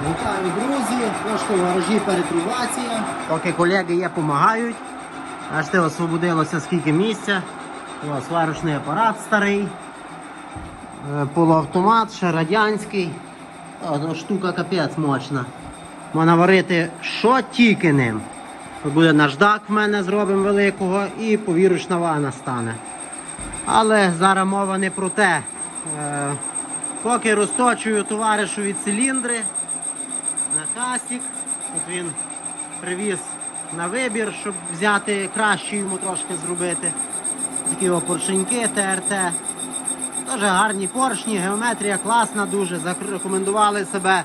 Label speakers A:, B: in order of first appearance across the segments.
A: Вітаю, друзі! Трошки в гаражі перетрубація.
B: Поки колеги є, допомагають. Аж те освободилося скільки місця. О, сварочний апарат старий. Е, Полуавтомат, ще радянський. О, штука капець мощна. Можна варити що тільки ним. Буде наждак в мене зробимо великого і повірочна ванна стане. Але зараз мова не про те. Е, поки розточую товаришові циліндри кастик. Тут він привіз на вибір, щоб взяти краще йому трошки зробити. Такі о поршеньки ТРТ. Дуже гарні поршні, геометрія класна дуже. Зарекомендували себе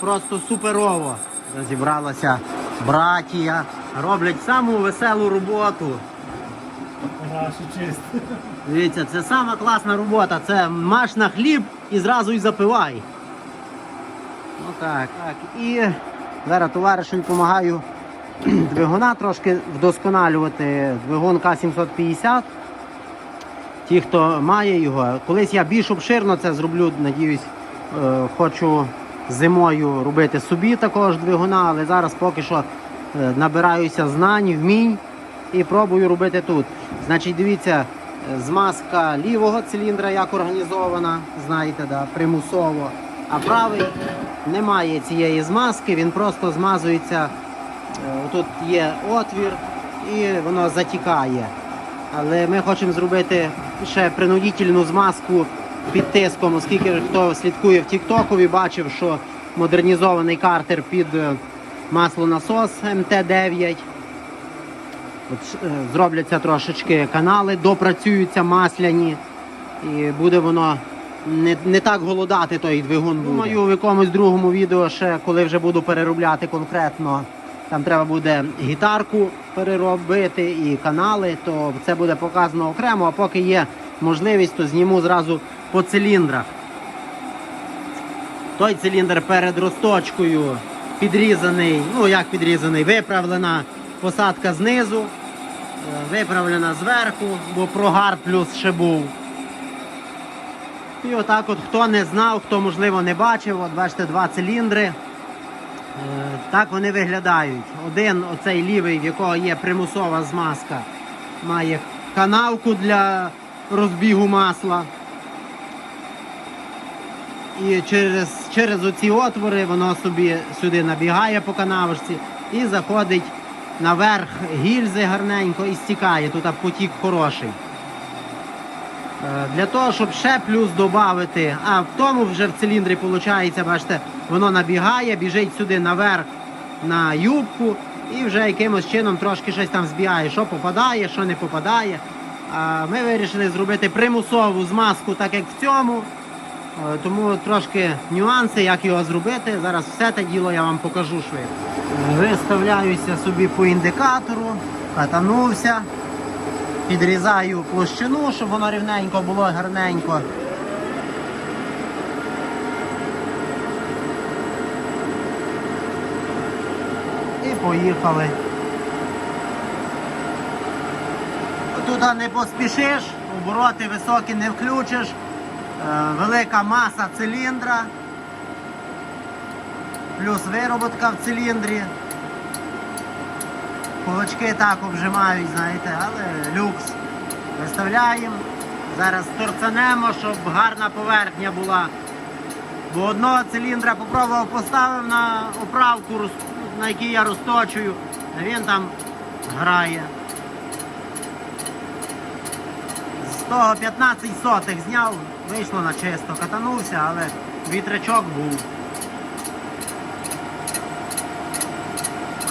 B: просто суперово. Зібралася братія, роблять саму веселу роботу. Дивіться, це сама класна робота. Це маш на хліб і зразу й запивай. Ну так. І зараз товаришеві допомагаю двигуна трошки вдосконалювати. Двигун К750. Ті, хто має його. Колись я більш обширно це зроблю, надіюсь, е, хочу зимою робити собі такого ж двигуна, але зараз поки що е, набираюся знань, вмінь і пробую робити тут. Значить, дивіться, е, змазка лівого циліндра як організована, знаєте, да, примусово. А правий немає цієї змазки, він просто змазується. е, Тут є отвір і воно затікає. Але ми хочемо зробити ще принудительну змазку під тиском, оскільки хто слідкує в Тіктокові, бачив, що модернізований картер під е, маслонасос МТ-9. От, е, зробляться трошечки канали, допрацюються масляні, і буде воно не, не так голодати той двигун. Буде. Думаю, в якомусь другому відео ще, коли вже буду переробляти конкретно, там треба буде гітарку переробити і канали, то це буде показано окремо, а поки є можливість, то зніму зразу по циліндрах. Той циліндр перед розточкою підрізаний, ну як підрізаний, виправлена посадка знизу, е, виправлена зверху, бо прогар плюс ще був. І отак от хто не знав, хто можливо не бачив, от бачите, два циліндри. Е, Так вони виглядають. Один, оцей лівий, в якого є примусова змазка, має канавку для розбігу масла. І через, через оці отвори воно собі сюди набігає по канавочці і заходить наверх гільзи гарненько і стікає. Тут потік хороший. Е, Для того, щоб ще плюс додати, а в тому вже в циліндрі виходить, бачите, воно набігає, біжить сюди наверх на юбку і вже якимось чином трошки щось там збігає, що попадає, що не попадає. Ми вирішили зробити примусову змазку, так як в цьому. Е, Тому трошки нюанси, як його зробити. Зараз все те діло я вам покажу швидко. Виставляюся собі по індикатору, катанувся, підрізаю площину, щоб воно рівненько було гарненько. І поїхали. Тут не поспішиш, обороти високі не включиш. Е, велика маса циліндра, плюс вироботка в циліндрі. Кулачки так обжимають, знаєте, але люкс. Виставляємо. Зараз торцанемо, щоб гарна поверхня була. Бо одного циліндра попробував поставив на оправку, на якій я розточую, а він там грає. З того 15 сотих зняв, вийшло на чисто, катанувся, але вітрячок був.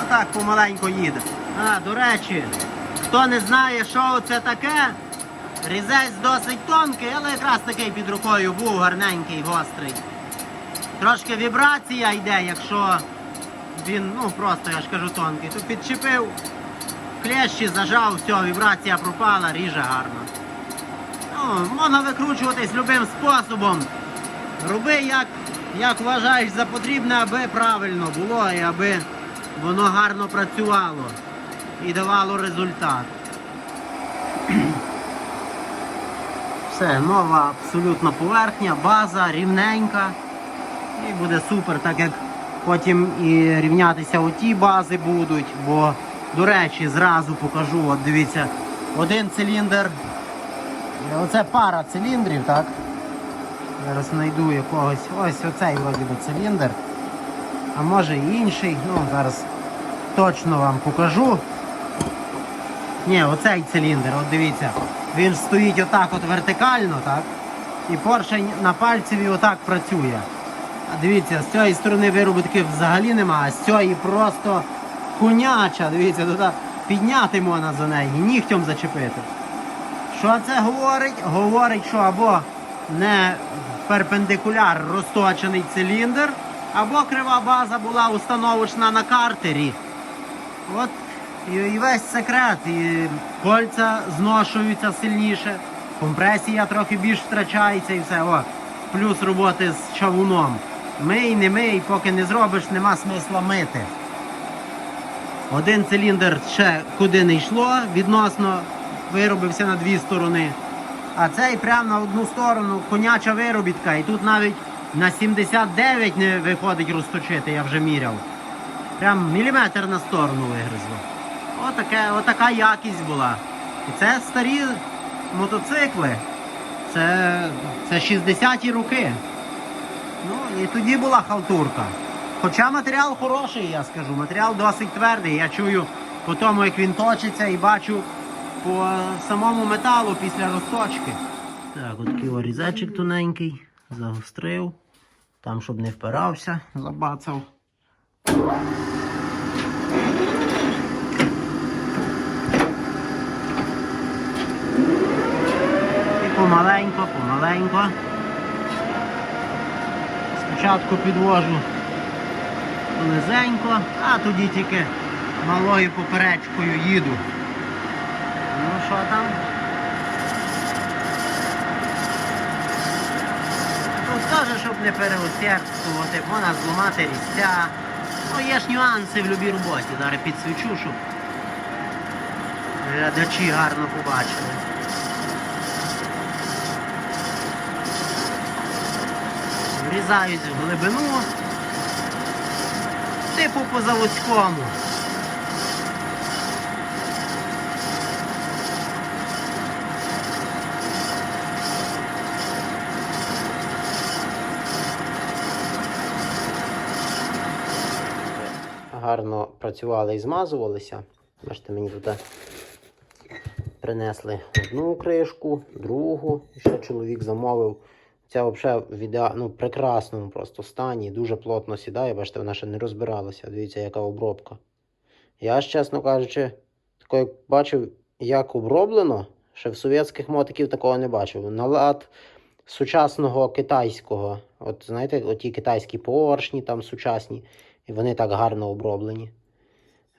B: Отак помаленько їде. А, до речі, хто не знає, що це таке, різець досить тонкий, але якраз такий під рукою був гарненький, гострий. Трошки вібрація йде, якщо він, ну просто я ж кажу тонкий. Тут підчепив, клещі зажав, все, вібрація пропала, ріже гарно. Ну, можна викручуватись любим способом. Роби як, як вважаєш за потрібне, аби правильно було і аби воно гарно працювало і давало результат. Все, нова абсолютно поверхня, база рівненька. І буде супер, так як потім і рівнятися оті бази будуть. Бо, до речі, зразу покажу, от дивіться, один циліндр, е, оце пара циліндрів, так? Зараз знайду якогось. Ось оцей вроді би циліндр. А може інший. Ну, зараз точно вам покажу. Ні, оцей циліндр, от дивіться, він стоїть отак от вертикально, так? І поршень на пальцеві отак працює. А дивіться, з цієї сторони виробітки взагалі нема, а з цієї просто коняча, дивіться, туди підняти можна за неї, нігтем зачепити. Що це говорить? Говорить, що або не перпендикуляр розточений циліндр, або крива база була установочна на картері. От і, весь секрет. І кольця зношуються сильніше, компресія трохи більш втрачається і все. О, плюс роботи з чавуном. Мий, не мий, поки не зробиш, нема смисла мити. Один циліндр ще куди не йшло, відносно виробився на дві сторони. А цей прямо на одну сторону коняча виробітка. І тут навіть на 79 не виходить розточити, я вже міряв. Прям міліметр на сторону вигризло. Отаке, отака якість була. І це старі мотоцикли. Це, це 60-ті роки. Ну і тоді була халтурка. Хоча матеріал хороший, я скажу. Матеріал досить твердий. Я чую по тому, як він точиться, і бачу по самому металу після розточки. Так, от такий тоненький, загострив. Там, щоб не впирався, забацав. Помаленько, помаленько. Спочатку підвожу низенько, а тоді тільки малою поперечкою їду. Ну що там? Тут теж, щоб не переусердствувати, можна зламати різця. Ну, є ж нюанси в будь-якій роботі. Зараз підсвічу, щоб глядачі гарно побачили. Врізаюсь в глибину. Типу по заводському. Гарно працювали і змазувалися. Бачите, мені тут принесли одну кришку, другу. Ще чоловік замовив. Ця взагалі в ідеа... ну, прекрасному просто стані, дуже плотно сідає, бачите, вона ще не розбиралася. Дивіться, яка обробка. Я ж, чесно кажучи, такого як бачив, як оброблено, ще в совєтських мотиків такого не бачив. На лад сучасного китайського. От знаєте, оті китайські поршні там сучасні, і вони так гарно оброблені.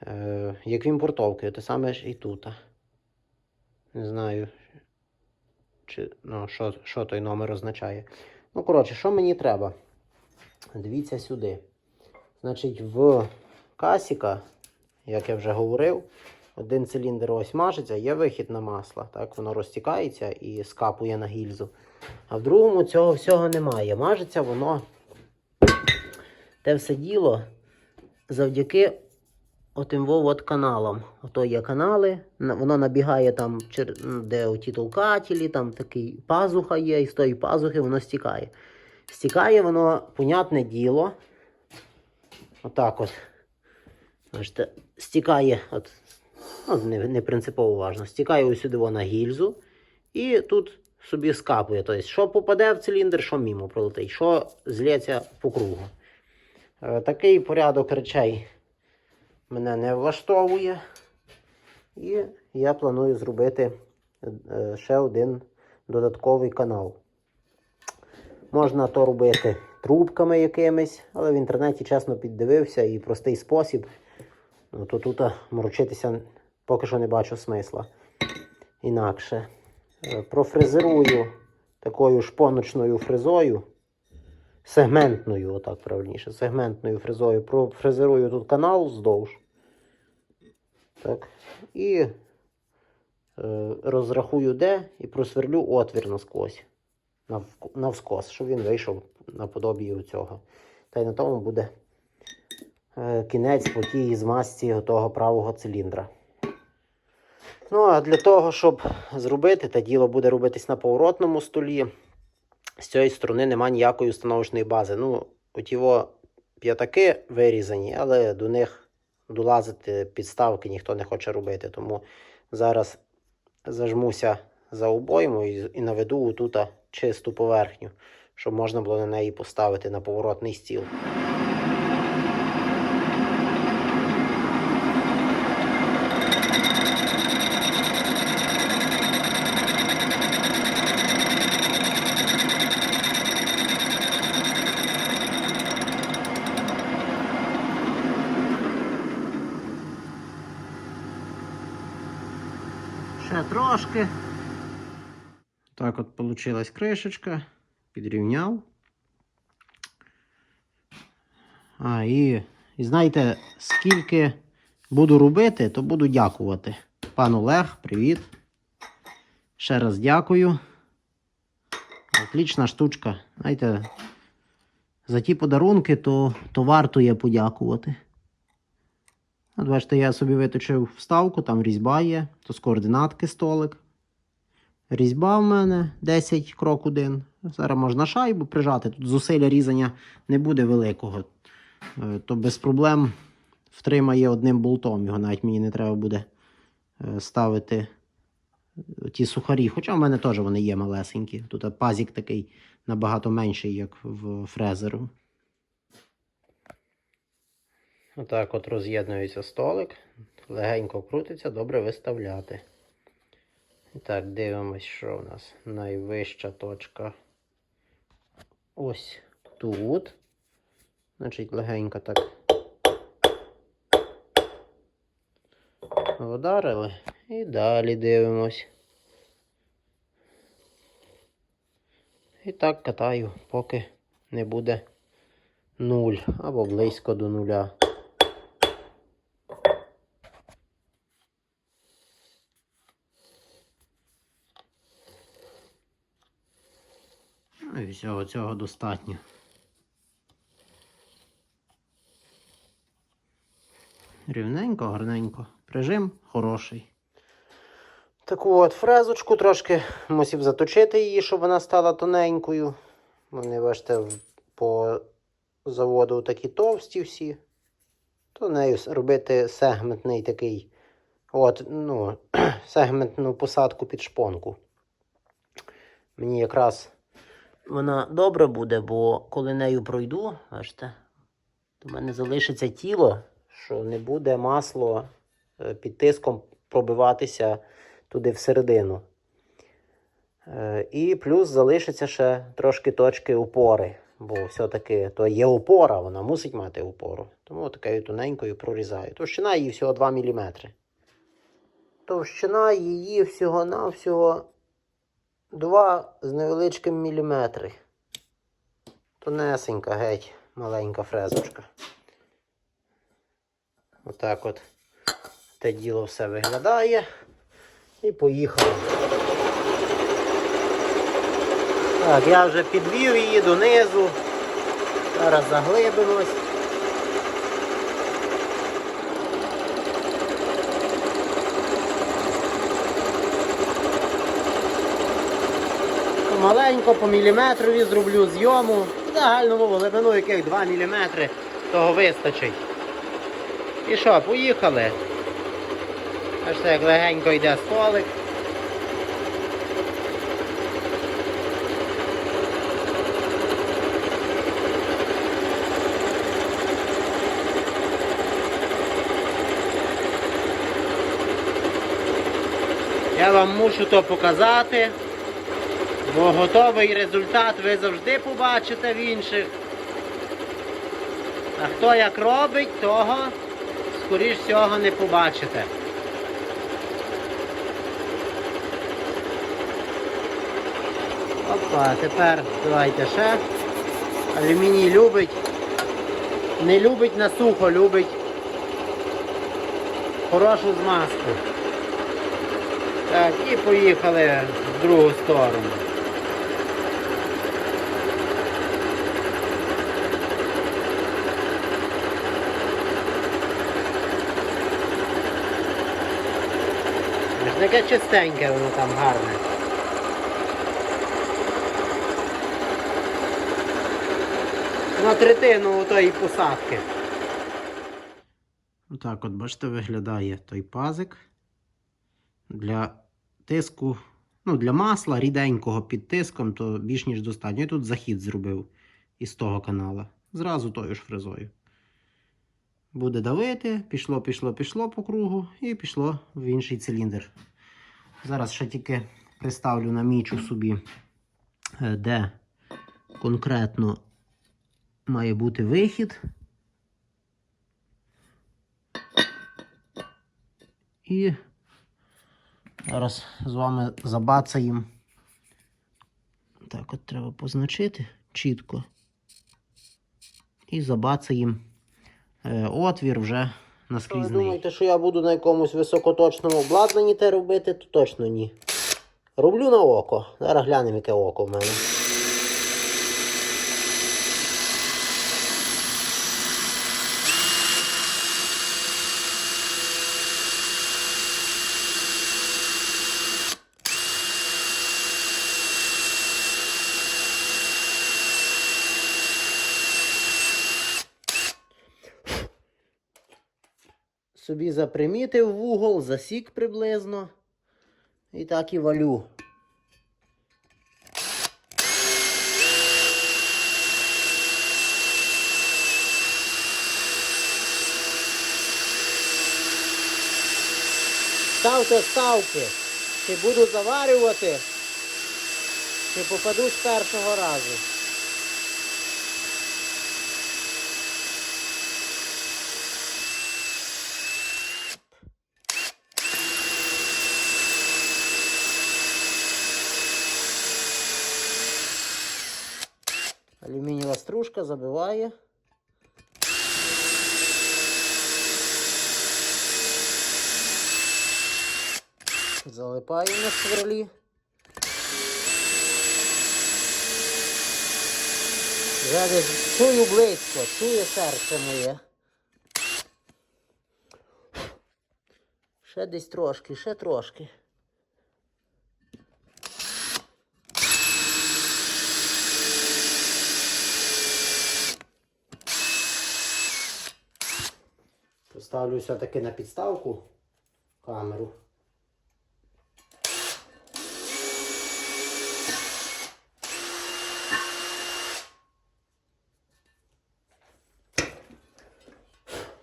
B: Е, як в імпортовки, те саме ж і тут. Не знаю, чи, ну, що, що той номер означає. Ну, коротше, що мені треба? Дивіться сюди. Значить, в касіка, як я вже говорив, один циліндр ось мажеться, є вихід на масло. Так, воно розтікається і скапує на гільзу. А в другому цього всього немає. Мажеться воно те все діло завдяки отим от каналам. Ото є канали, воно набігає там, де оті толкателі, там такий пазуха є, і з тої пазухи воно стікає. Стікає воно, понятне діло. Отак от. Бачите, стікає, от, ну, не, не принципово важно, стікає ось сюди на гільзу. І тут собі скапує. Тобто, що попаде в циліндр, що мімо пролетить, що злється по кругу. Е, Такий порядок речей мене не влаштовує. І я планую зробити е, ще один додатковий канал. Можна то робити трубками якимись, але в інтернеті чесно піддивився і простий спосіб. Ну, то тут морочитися поки що не бачу смисла. Інакше. Е, Профрезерую такою шпоночною фрезою. Сегментною, отак правильніше, сегментною фрезою. Профрезерую тут канал вздовж. Так. І е, розрахую де і просверлю отвір насквозь. Нав, навскос, щоб він вийшов наподобі цього. Та й на тому буде е, кінець по тій змазці того правого циліндра. Ну, а для того, щоб зробити, те діло буде робитись на поворотному столі. З цієї сторони нема ніякої установочної бази. Ну, от його п'ятаки вирізані, але до них долазити підставки ніхто не хоче робити. Тому зараз зажмуся за обойму і, і наведу тут чисту поверхню, щоб можна було на неї поставити на поворотний стіл. Трошки. Так от получилась кришечка. Підрівняв. А, і, і знаєте, скільки буду робити, то буду дякувати. Пан Олег, привіт. Ще раз дякую. Отлічна штучка. Знаєте, за ті подарунки, то, то варто є подякувати. От бачите, я собі виточив вставку, там різьба є, то з координатки столик. Різьба в мене 10 крок 1. Зараз можна шайбу прижати. Тут зусилля різання не буде великого. Е, То без проблем втримає одним болтом. Його навіть мені не треба буде е, ставити е, ті сухарі. Хоча в мене теж вони є малесенькі. Тут пазік такий набагато менший, як в фрезеру. Отак от роз'єднується столик, легенько крутиться, добре виставляти. І так, дивимось, що в нас найвища точка. Ось тут. Значить, легенько так. Вдарили і далі дивимось. І так катаю, поки не буде нуль або близько до нуля. Всього цього достатньо. Рівненько, гарненько. Прижим хороший. Таку от фрезочку трошки мусив заточити її, щоб вона стала тоненькою. Вони, бачите, по заводу такі товсті всі. То нею робити сегментний такий. От, ну, сегментну посадку під шпонку. Мені якраз вона добре буде, бо коли нею пройду, бачите, то в мене залишиться тіло, що не буде масло е, під тиском пробиватися туди всередину. Е, І плюс залишиться ще трошки точки опори, бо все-таки то є опора, вона мусить мати опору. Тому такою тоненькою прорізаю. Товщина її всього 2 мм. Товщина її всього-навсього 2 з невеличким міліметри. Тонесенька, геть, маленька фрезочка. Отак от те діло все виглядає. І поїхали. Так, я вже підвів її донизу. Зараз заглибимось. Маленько по міліметрові зроблю зйому. Загальному глибину яких 2 мм, того вистачить. І що, поїхали. Бачите, як легенько йде столик. Я вам мушу то показати, бо готовий результат ви завжди побачите в інших. А хто як робить, того, скоріш всього, не побачите. Опа, тепер давайте ще. Алюміній любить. Не любить на сухо, любить хорошу змазку. Так, і поїхали в другу сторону. Таке чистеньке воно там гарне. На третину тої посадки. Так, от бачите, виглядає той пазик для тиску, ну, для масла ріденького під тиском, то більш ніж достатньо. Я тут захід зробив із того канала. Зразу тою ж фрезою. Буде давити, пішло, пішло, пішло по кругу і пішло в інший циліндр. Зараз ще тільки приставлю намічу собі, е, де конкретно має бути вихід. І зараз з вами забацаємо. Так, от треба позначити чітко. І забацаємо е, отвір вже наскрізний. Ви думаєте, що я буду на якомусь високоточному обладнанні те робити, то точно ні. Роблю на око. Зараз глянемо, яке око в мене. Собі запримітив вугол, засік приблизно. І так і валю. Ставте ставки. Чи буду заварювати, чи попаду з першого разу. Алюмінієва стружка забиває. Залипає на сверлі. Десь чую близько, чує серце моє. Ще десь трошки, ще трошки. Поставлю все-таки на підставку камеру.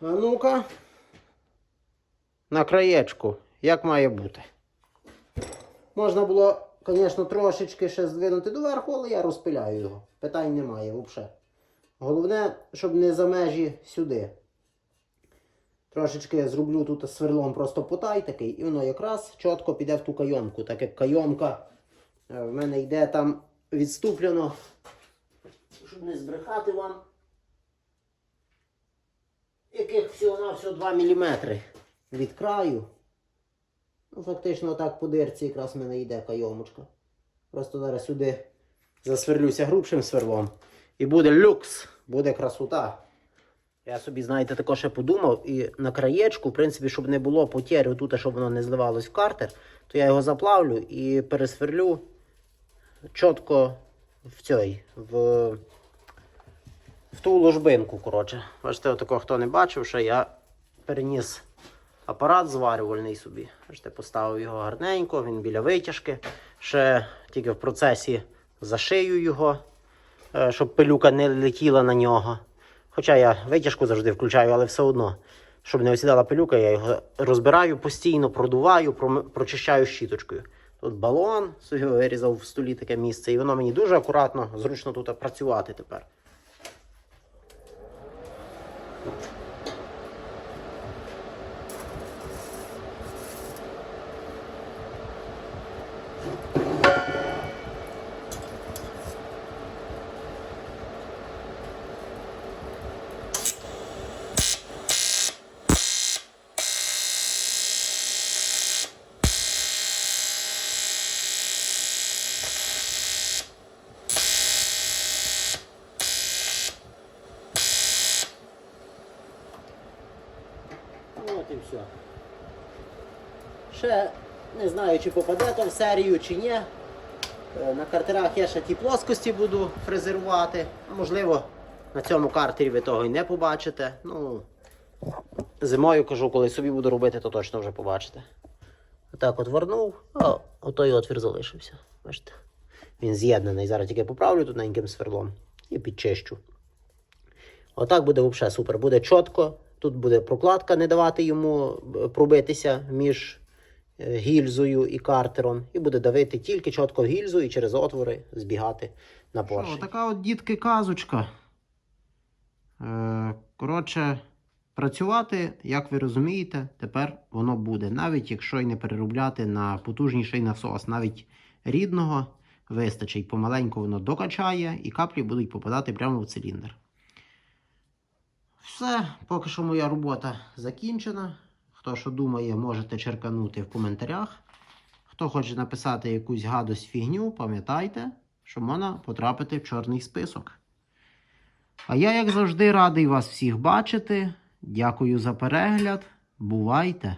B: А ну-ка. На краєчку, як має бути. Можна було, звісно, трошечки ще здвинути доверху, але я розпиляю його. Питань немає взагалі. Головне, щоб не за межі сюди. Трошечки я зроблю тут сверлом просто потай такий, і воно якраз чітко піде в ту кайомку. Так як кайомка е, в мене йде там відступлено, щоб не збрехати вам. Яких всього-навсього 2 мм від краю. Ну, фактично так по дирці якраз в мене йде кайомочка. Просто зараз сюди засверлюся грубшим сверлом. І буде люкс, буде красота. Я собі, знаєте, також ще подумав, і на краєчку, в принципі, щоб не було потєрів тут, щоб воно не зливалось в картер, то я його заплавлю і пересверлю чітко в цій, в, в ту ложбинку. коротше. Бачите, отако, хто не бачив, що я переніс апарат зварювальний собі. Бачите, поставив його гарненько, він біля витяжки. Ще тільки в процесі зашию його, е, щоб пилюка не летіла на нього. Хоча я витяжку завжди включаю, але все одно, щоб не осідала пилюка, я його розбираю постійно, продуваю, прочищаю щіточкою. Тут балон, собі вирізав в столі таке місце, і воно мені дуже акуратно, зручно тут працювати тепер. Ну, От і все. Ще Не знаю, чи попаде то в серію, чи ні. Е, На картерах я ще ті плоскості буду фрезерувати. Можливо, на цьому картері ви того і не побачите. Ну, зимою кажу, коли собі буду робити, то точно вже побачите. Отак от вернув, а отой отвір залишився. Бачите? Він з'єднаний. Зараз тільки поправлю тоненьким сверлом і підчищу. Отак буде взагалі супер. Буде чітко. Тут буде прокладка, не давати йому пробитися між гільзою і картером. І буде давити тільки чітко в гільзу і через отвори збігати на поршень. Що, така от дітки казочка. Е, коротше, працювати, як ви розумієте, тепер воно буде. Навіть якщо й не переробляти на потужніший насос, навіть рідного вистачить. Помаленьку воно докачає і каплі будуть попадати прямо в циліндр. Все, поки що моя робота закінчена. Хто що думає, можете черканути в коментарях. Хто хоче написати якусь гадость фігню, пам'ятайте, що можна потрапити в чорний список. А я, як завжди, радий вас всіх бачити. Дякую за перегляд. Бувайте!